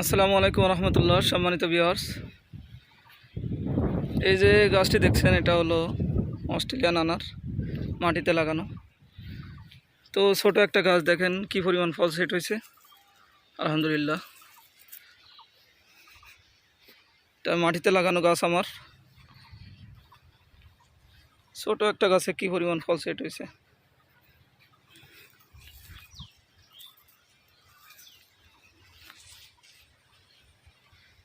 আসসালামু আলাইকুম রহমতুল্লাহ, সম্মানিত ভিওয়ার্স এই যে গাছটি দেখছেন, এটা হলো অস্ট্রেলিয়ান আনার, মাটিতে লাগানো। তো ছোট একটা গাছ দেখেন, কি পরিমাণ ফল সেট হয়েছে। আলহামদুলিল্লাহ। এটা মাটিতে লাগানো গাছ আমার। ছোট একটা গাছে কি পরিমাণ ফল সেট হয়েছে।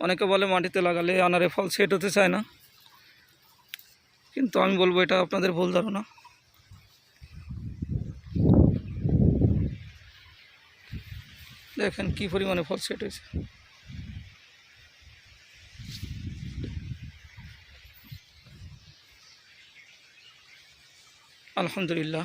অনেকে বলে মাটিতে লাগালে আনারে ফল সেট হতে চায় না। কিন্তু আমি বলব, এটা আপনাদের ভুল ধারণা। দেখেন কি পরিমাণে ফল সেট হয়েছে। আলহামদুলিল্লাহ।